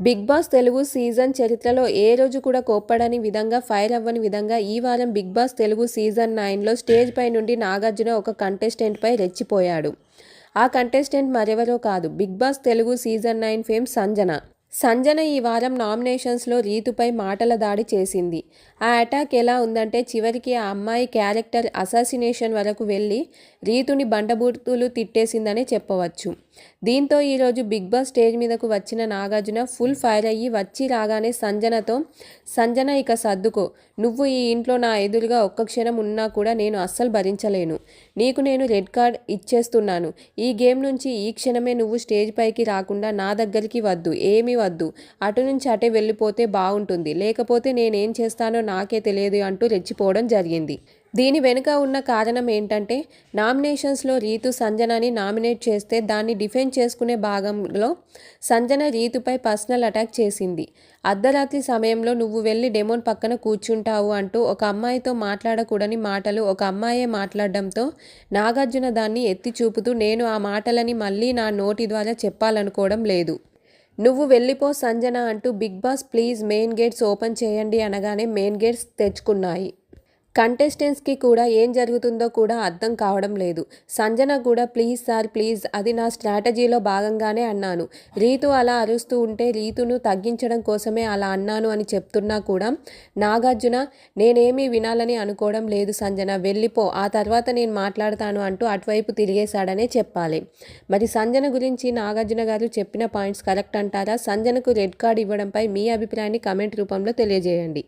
Big Boss Telugu season చరిత్రలో ఏ రోజు కూడా కోప్పడని విధంగా ఫైర్ అవ్వని విధంగా ఈ వారం బిగ్ బాస్ తెలుగు సీజన్ నైన్లో స్టేజ్ పై నుండి నాగార్జున ఒక కంటెస్టెంట్పై రెచ్చిపోయాడు. ఆ కంటెస్టెంట్ మరెవరో కాదు Bigg Boss Telugu season nine fame Sanjana. Sanjana ఈ వారం నామినేషన్స్లో రీతుపై మాటల దాడి చేసింది. ఆ అటాక్ ఎలా ఉందంటే చివరికి ఆ అమ్మాయి క్యారెక్టర్ అసాసినేషన్ వరకు వెళ్ళి రీతుని బండబూతులు తిట్టేసిందని చెప్పవచ్చు. దీంతో ఈరోజు బిగ్ బాస్ స్టేజ్ మీదకు వచ్చిన నాగార్జున ఫుల్ ఫైర్ అయ్యి వచ్చి రాగానే సంజనతో సంజన ఇక సర్దుకో. నువ్వు ఈ ఇంట్లో నా ఎదురుగా ఒక్క క్షణం ఉన్నా కూడా నేను అస్సలు భరించలేను. నీకు నేను రెడ్ కార్డ్ ఇచ్చేస్తున్నాను. ఈ గేమ్ నుంచి ఈ క్షణమే నువ్వు స్టేజ్ పైకి రాకుండా నా దగ్గరికి వద్దు. ఏమి వద్దు. అటు నుంచి అటే వెళ్ళిపోతే బాగుంటుంది. లేకపోతే నేనేం చేస్తానో నాకే తెలియదు అంటూ రెచ్చిపోవడం జరిగింది. దీని వెనుక ఉన్న కారణం ఏంటంటే నామినేషన్స్లో రీతు సంజనని నామినేట్ చేస్తే దాన్ని డిఫెండ్ చేసుకునే భాగంలో సంజన రీతుపై పర్సనల్ అటాక్ చేసింది. అర్ధరాత్రి సమయంలో నువ్వు వెళ్ళి డెమోన్ పక్కన కూర్చుంటావు అంటూ ఒక అమ్మాయితో మాట్లాడకూడని మాటలు ఒక అమ్మాయే మాట్లాడడంతో నాగార్జున దాన్ని ఎత్తి చూపుతూ నేను ఆ మాటలని మళ్ళీ నా నోటి ద్వారా చెప్పాలనుకోవడం లేదు. నువ్వు వెళ్ళిపో సంజన అంటూ Bigg Boss please main gates open చేయండి అనగానే మెయిన్ గేట్స్ తెచ్చుకున్నాయి. కంటెస్టెంట్స్కి కూడా ఏం జరుగుతుందో కూడా అర్థం కావడం లేదు. సంజన కూడా ప్లీజ్ సార్ ప్లీజ్ అది నా స్ట్రాటజీలో భాగంగానే అన్నాను. రీతు అలా అరుస్తూ ఉంటే రీతును తగ్గించడం కోసమే అలా అన్నాను అని చెప్తున్నా కూడా నాగార్జున నేనేమీ వినాలని అనుకోవడం లేదు సంజన వెళ్ళిపో ఆ తర్వాత నేను మాట్లాడతాను అంటూ అటువైపు తిరిగేశాడనే చెప్పాలి. మరి సంజన గురించి నాగార్జున గారు చెప్పిన పాయింట్స్ కరెక్ట్ అంటారా? సంజనకు రెడ్ కార్డ్ ఇవ్వడంపై మీ అభిప్రాయాన్ని కమెంట్ రూపంలో తెలియజేయండి.